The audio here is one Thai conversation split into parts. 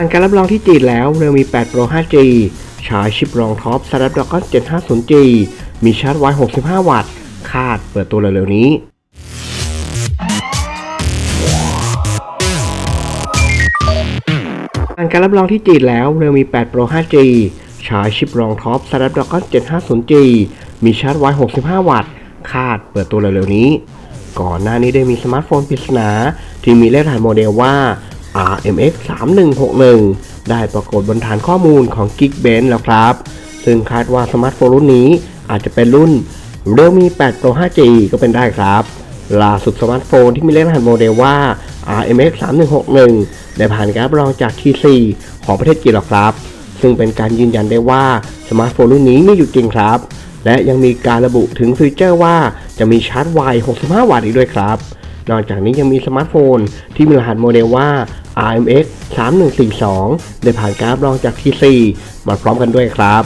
ผ่านการรับรองที่จีนแล้วเรือมี 8 Pro 5G ใช้ชิปรองท็อป Snapdragon 750G มีชาร์จไว 65 วัตต์ คาดเปิดตัวเร็วๆนี้ ผ่านการรับรองที่จีนแล้วเรือมี 8 Pro 5G ใช้ชิปรองท็อป Snapdragon 750G มีชาร์จไว 65 วัตต์ คาดเปิดตัวเร็วๆนี้ ก่อนหน้านี้ได้มีสมาร์ทโฟนปริศนาที่มีเลขฐานโมเดลว่า RMX 3161 ได้ปรากฏบนฐานข้อมูลของ Geekbench แล้วครับ ซึ่งคาดว่าสมาร์ทโฟนรุ่นนี้อาจจะเป็นรุ่น Realme 8 Pro 5G ก็เป็นได้ครับล่าสุดสมาร์ทโฟนที่มีเลขรหัสโมเดลว่า RMX 3161 ได้ผ่านการรับรองจาก T4 ของประเทศจีนแล้วครับ ซึ่งเป็นการยืนยันได้ว่าสมาร์ทโฟนรุ่นนี้มีอยู่จริงครับ และยังมีการระบุถึงฟีเจอร์ว่าจะมีชาร์จไว 65 วัตต์อีกด้วยครับ นอกจากนี้ยังมีสมาร์ทโฟน ที่มีรหัสโมเดลว่า RMX 3142 ได้ผ่านการรับรองจาก T4 มาพร้อมกันด้วยครับ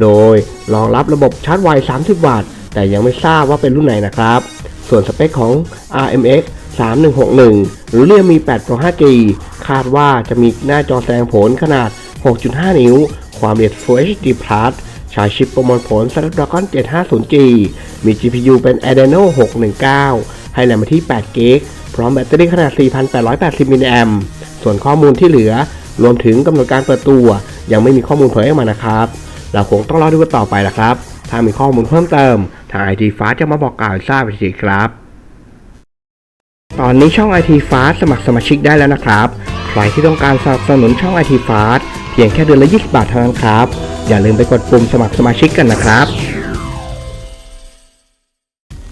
โดยรองรับระบบชาร์จไว 30 วัตต์ แต่ยังไม่ทราบว่าเป็นรุ่นไหนนะครับ ส่วนสเปคของ RMX 3161 หรือเรียกมี 8 Pro 5G คาดว่าจะมีหน้าจอแสดงผลขนาด 6.5 นิ้ว ความละเอียด Full HD Plus ใช้ชิปประมวลผล Snapdragon 750G มี GPU เป็น Adreno 619 ให้แรมมาที่8 g b พร้อมแบตเตอรี่ขนาด 4,880 มิลลิแอมป์ส่วนข้อมูลที่เหลือ รวมถึงกำหนดการเปิดตัว ยังไม่มีข้อมูลเผยออกมานะครับ เราคงต้องรอดูกันต่อไปละครับ ถ้ามีข้อมูลเพิ่มเติม ทาง IT f a s t จะมาบอกกล่าวทราบอีกทีครับ ตอนนี้ช่อง IT f a s t สมัครสมาชิกได้แล้วนะครับ ใครที่ต้องการสนับสนุนช่อง IT f a s t เพียงแค่เดือนละ 20 บาทเท่านั้นครับ อย่าลืมไปกดปุ่มสมัครสมาชิกกันนะครับ